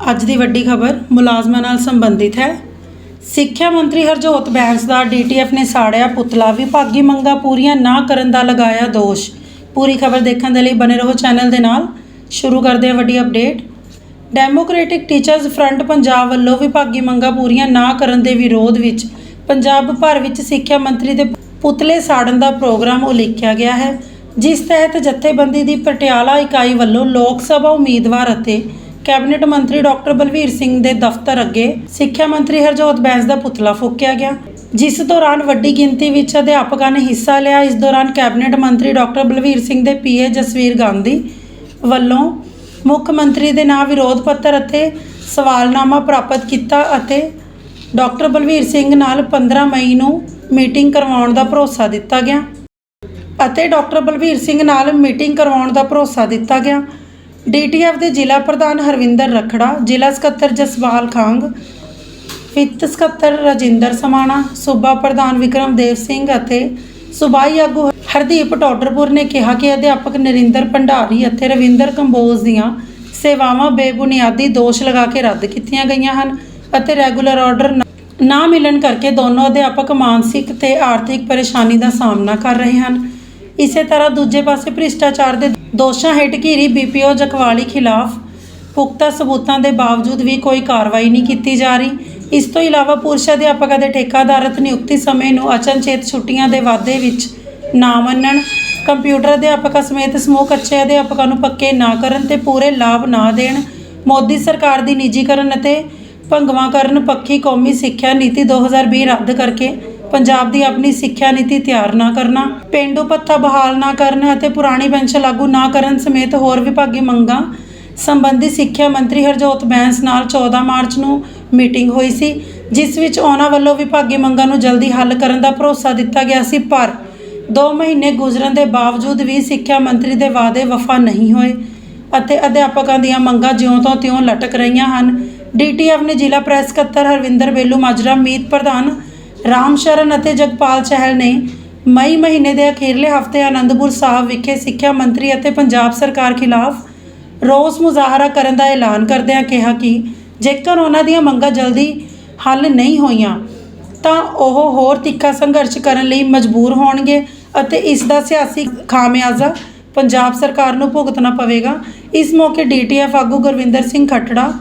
ਅੱਜ ਦੀ ਵੱਡੀ ਖਬਰ ਮੁਲਾਜ਼ਮਾਂ ਨਾਲ ਸੰਬੰਧਿਤ ਹੈ। ਸਿੱਖਿਆ ਮੰਤਰੀ ਹਰਜੋਤ ਬੈਂਸ ਦਾ ਡੀਟੀਐਫ ਨੇ ਸਾੜਿਆ, ਪੁਤਲਾ ਵਿਭਾਗੀ ਮੰਗਾਂ ਪੂਰੀਆਂ ਨਾ ਕਰਨ ਦਾ ਲਗਾਇਆ ਦੋਸ਼। ਪੂਰੀ ਖਬਰ ਦੇਖਣ ਦੇ ਲਈ ਬਨੇ ਰਹੋ ਚੈਨਲ ਦੇ ਨਾਲ। ਸ਼ੁਰੂ ਕਰਦੇ ਹਾਂ ਵੱਡੀ update. Democratic teachers front Punjab ਵੱਲੋਂ ਵਿਭਾਗੀ ਮੰਗਾਂ ਪੂਰੀਆਂ ਨਾ ਕਰਨ ਦੇ ਵਿਰੋਧ ਵਿੱਚ ਪੰਜਾਬ ਭਰ ਵਿੱਚ ਸਿੱਖਿਆ ਮੰਤਰੀ ਦੇ ਪੁਤਲੇ ਸਾੜਨ ਦਾ ਪ੍ਰੋਗਰਾਮ ਉਲੀਕਿਆ ਗਿਆ ਹੈ, ਜਿਸ ਤਹਿਤ ਜਥੇਬੰਦੀ ਦੀ ਪਟਿਆਲਾ ਇਕਾਈ ਵੱਲੋਂ ਲੋਕ ਸਭਾ ਉਮੀਦਵਾਰ ਅਤੇ ਕੈਬਨਿਟ ਮੰਤਰੀ ਡਾਕਟਰ ਬਲਵੀਰ ਸਿੰਘ ਦੇ ਦਫ਼ਤਰ ਅੱਗੇ ਸਿੱਖਿਆ ਮੰਤਰੀ ਹਰਜੋਤ ਬੈਂਸ ਦਾ ਪੁਤਲਾ ਫੂਕਿਆ ਗਿਆ। ਜਿਸ ਦੌਰਾਨ ਵੱਡੀ ਗਿਣਤੀ ਵਿੱਚ ਅਧਿਆਪਕਾਂ ਨੇ ਹਿੱਸਾ ਲਿਆ। ਇਸ ਦੌਰਾਨ ਕੈਬਨਿਟ ਮੰਤਰੀ ਡਾਕਟਰ ਬਲਵੀਰ ਸਿੰਘ ਦੇ ਪੀਏ ਜਸਵੀਰ ਗਾਂਧੀ ਵੱਲੋਂ ਮੁੱਖ ਮੰਤਰੀ ਦੇ ਨਾਂ ਵਿਰੋਧ ਪੱਤਰ ਅਤੇ ਸਵਾਲਨਾਮਾ ਪ੍ਰਾਪਤ ਕੀਤਾ ਅਤੇ ਡਾਕਟਰ ਬਲਵੀਰ ਸਿੰਘ ਨਾਲ 15 ਮਈ ਨੂੰ ਮੀਟਿੰਗ ਕਰਵਾਉਣ ਦਾ ਭਰੋਸਾ ਦਿੱਤਾ ਗਿਆ ਅਤੇ ਡਾਕਟਰ ਬਲਵੀਰ ਸਿੰਘ ਨਾਲ ਮੀਟਿੰਗ ਕਰਵਾਉਣ ਦਾ ਭਰੋਸਾ ਦਿੱਤਾ ਗਿਆ। ਡੀਟੀਐਫ ਦੇ ਜ਼ਿਲ੍ਹਾ ਪ੍ਰਧਾਨ ਹਰਵਿੰਦਰ ਰਖੜਾ, ਜ਼ਿਲ੍ਹਾ ਸਕੱਤਰ ਜਸਵਾਲ ਖਾਂਗ, ਵਿੱਤ ਸਕੱਤਰ ਰਜਿੰਦਰ ਸਮਾਣਾ, ਸੂਬਾ ਪ੍ਰਧਾਨ ਵਿਕਰਮਦੇਵ ਸਿੰਘ ਅਤੇ ਸੂਬਾਈ ਆਗੂ ਹਰਦੀਪ ਟੋਡਰਪੁਰ ਨੇ ਕਿਹਾ ਕਿ ਅਧਿਆਪਕ ਨਰਿੰਦਰ ਭੰਡਾਰੀ ਅਤੇ ਰਵਿੰਦਰ ਕੰਬੋਜ ਦੀਆਂ ਸੇਵਾਵਾਂ ਬੇਬੁਨਿਆਦੀ ਦੋਸ਼ ਲਗਾ ਕੇ ਰੱਦ ਕੀਤੀਆਂ ਗਈਆਂ ਹਨ ਅਤੇ ਰੈਗੂਲਰ ਆਰਡਰ ਨਾ ਮਿਲਣ ਕਰਕੇ ਦੋਨੋਂ ਅਧਿਆਪਕ ਮਾਨਸਿਕ ਤੇ ਆਰਥਿਕ ਪਰੇਸ਼ਾਨੀ ਦਾ ਸਾਹਮਣਾ ਕਰ ਰਹੇ ਹਨ। ਇਸੇ ਤਰ੍ਹਾਂ ਦੂਜੇ ਪਾਸੇ ਭ੍ਰਿਸ਼ਟਾਚਾਰ ਦੇ ਦੋਸ਼ਾਂ ਹੇਠ ਘਿਰੀ ਬੀਪੀਓ ਜਕਵਾਲੀ ਖਿਲਾਫ ਪੁਖਤਾ ਸਬੂਤਾਂ ਦੇ ਬਾਵਜੂਦ ਵੀ ਕੋਈ ਕਾਰਵਾਈ ਨਹੀਂ ਕੀਤੀ ਜਾ ਰਹੀ। ਇਸ ਤੋਂ ਇਲਾਵਾ ਪੁਰਸ਼ ਅਧਿਆਪਕਾਂ ਦੇ ਠੇਕਾਦਾਰਤ ਨਿਯੁਕਤੀ ਸਮੇਂ ਨੂੰ ਅਚਨਚੇਤ ਛੁੱਟੀਆਂ ਦੇ ਵਾਧੇ ਵਿੱਚ ਨਾ ਮੰਨਣ, ਕੰਪਿਊਟਰ ਅਧਿਆਪਕਾਂ ਸਮੇਤ ਸਮੂਹ ਕੱਚੇ ਅਧਿਆਪਕਾਂ ਨੂੰ ਪੱਕੇ ਨਾ ਕਰਨ ਤੇ ਪੂਰੇ ਲਾਭ ਨਾ ਦੇਣ, ਮੋਦੀ ਸਰਕਾਰ ਦੀ ਨਿੱਜੀਕਰਨ ਅਤੇ ਭੰਗਵਾਂਕਰਨ ਪੱਖੀ ਕੌਮੀ ਸਿੱਖਿਆ ਨੀਤੀ 2020 ਰੱਦ ਕਰਕੇ ਪੰਜਾਬ ਦੀ ਆਪਣੀ ਸਿੱਖਿਆ ਨੀਤੀ ਤਿਆਰ ਨਾ ਕਰਨਾ, ਪੇਂਡੂ ਪੱਥਾ ਬਹਾਲ ਨਾ ਕਰਨ ਅਤੇ ਪੁਰਾਣੀ ਪੈਨਸ਼ਨ ਲਾਗੂ ਨਾ ਕਰਨ ਸਮੇਤ ਹੋਰ ਵਿਭਾਗੀ ਮੰਗਾਂ ਸੰਬੰਧੀ ਸਿੱਖਿਆ ਮੰਤਰੀ ਹਰਜੋਤ ਬੈਂਸ ਨਾਲ 14 ਮਾਰਚ ਨੂੰ ਮੀਟਿੰਗ ਹੋਈ ਸੀ, ਜਿਸ ਵਿੱਚ ਉਹਨਾਂ ਵੱਲੋਂ ਵਿਭਾਗੀ ਮੰਗਾਂ ਨੂੰ ਜਲਦੀ ਹੱਲ ਕਰਨ ਦਾ ਭਰੋਸਾ ਦਿੱਤਾ ਗਿਆ ਸੀ, ਪਰ 2 ਮਹੀਨੇ ਗੁਜ਼ਰਨ ਦੇ ਬਾਵਜੂਦ ਵੀ ਸਿੱਖਿਆ ਮੰਤਰੀ ਦੇ ਵਾਅਦੇ ਵਫਾ ਨਹੀਂ ਹੋਏ ਅਤੇ ਅਧਿਆਪਕਾਂ ਦੀਆਂ ਮੰਗਾਂ ਜਿਉਂ ਤੋਂ ਤਿਉਂ ਲਟਕ ਰਹੀਆਂ ਹਨ। ਡੀਟੀਐਫ ਨੇ ਜ਼ਿਲ੍ਹਾ ਪ੍ਰੈਸ ਸਕੱਤਰ ਹਰਵਿੰਦਰ ਬੇਲੂ ਮਾਜਰਾ, ਮੀਤ ਪ੍ਰਧਾਨ ਰਾਮ ਸ਼ਰਨ ਅਤੇ ਜਗਪਾਲ ਚਹਿਲ ਨੇ ਮਈ ਮਹੀਨੇ ਦੇ ਅਖੀਰਲੇ ਹਫ਼ਤੇ ਆਨੰਦਪੁਰ ਸਾਹਿਬ ਵਿਖੇ ਸਿੱਖਿਆ ਮੰਤਰੀ ਅਤੇ ਪੰਜਾਬ ਸਰਕਾਰ ਖਿਲਾਫ ਰੋਸ ਮੁਜ਼ਾਹਰਾ ਕਰਨ ਦਾ ਐਲਾਨ ਕਰਦਿਆਂ ਕਿਹਾ ਕਿ ਜੇਕਰ ਉਹਨਾਂ ਦੀਆਂ ਮੰਗਾਂ ਜਲਦੀ ਹੱਲ ਨਹੀਂ ਹੋਈਆਂ, ਤਾਂ ਉਹ ਹੋਰ ਤਿੱਖਾ ਸੰਘਰਸ਼ ਕਰਨ ਲਈ ਮਜਬੂਰ ਹੋਣਗੇ ਅਤੇ ਇਸ ਦਾ ਸਿਆਸੀ ਖਾਮਿਆਜ਼ਾ ਪੰਜਾਬ ਸਰਕਾਰ ਨੂੰ ਭੁਗਤਣਾ ਪਵੇਗਾ। ਇਸ ਮੌਕੇ ਡੀਟੀਐਫ ਆਗੂ ਗੁਰਵਿੰਦਰ ਸਿੰਘ ਖੱਟੜਾ,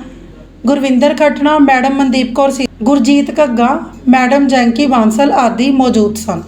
ਗੁਰਵਿੰਦਰ ਖੱਟਣਾ, ਮੈਡਮ ਮਨਦੀਪ ਕੌਰ ਸੀ ਗੁਰਜੀਤ ਘੱਗਾ ਮੈਡਮ ਜੈਂਕੀ ਬਾਂਸਲ ਆਦਿ ਮੌਜੂਦ ਸਨ।